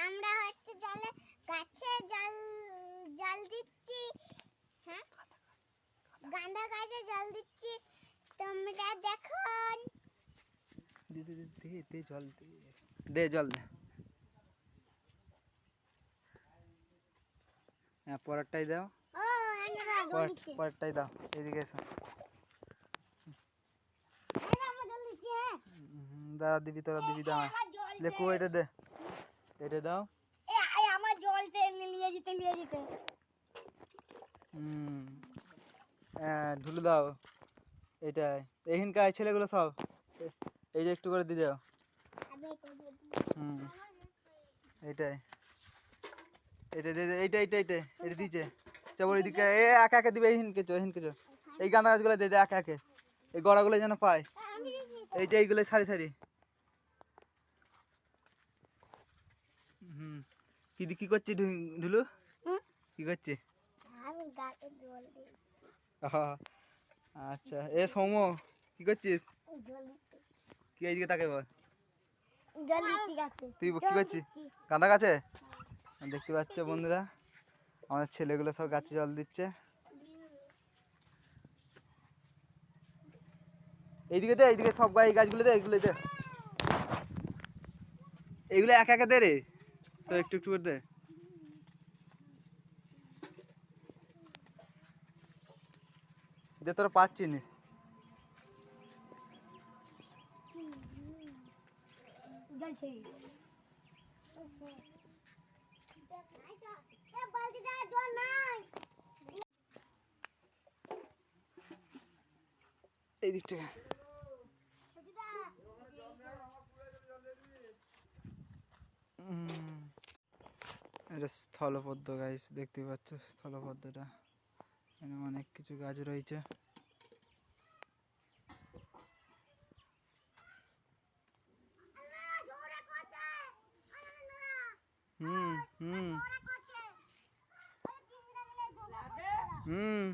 আমরা হচ্ছে জলে গাছে জল জল দিচ্ছি হ্যাঁ? গাঁদা গাছে জল দিচ্ছি। তোমরা দেখুন দে দে দে দে দে জল দে। দে জল দে। হ্যাঁ পরেরটাই দাও। পরেরটাই দাও এদিকে এসো। হ্যাঁ? দাঁড়া দিবি তোরা দিবি দাঁড়া। দেখো এটা দে। এটা দাও। এ আই আমার জল চেয়ে নিয়ে যেতে নিয়ে যেতে। হুম হ্যাঁ ঢুলু দাও। এটাই। এইখানকার ছেলেগুলো সব? এই যে একটু করে দিয়ে দাও। হুম এইটাই এটা দে এইটা এইটা এইটা এটা দিয়েছে চবর এদিকে এ একা একা দিবে এইহিনকে চো এইহিনকে চো এই গাঁদা গাছগুলো দে দে একা একে। এই গড়াগুলো যেন পায়। এই যে এইগুলো সারি সারি। হুম। কি কি করছি ঢুলু? কি করছি? আমি গাছে জল আচ্ছা। এ সৌম কি করছিস? কি এইদিকে তাকে বল। তুই কি করছিস? কাঁদা গাছে? দেখতে পাচ্ছ বন্ধুরা আমাদের ছেলেগুলো সব গাছে জল দিচ্ছে। এইদিকে দে এইদিকে সব গাছ গাছগুলো দে এইগুলো দে। এইগুলো একা একা দে রে। তো একটু একটু করে দে। দে তোরা জল নাই এই দিক থেকে উম, এটা স্থলপদ্ম গাছ দেখতে পাচ্ছ স্থলপদ্মটা। এখানে অনেক কিছু গাছ রয়েছে। হুম হুম। হুম।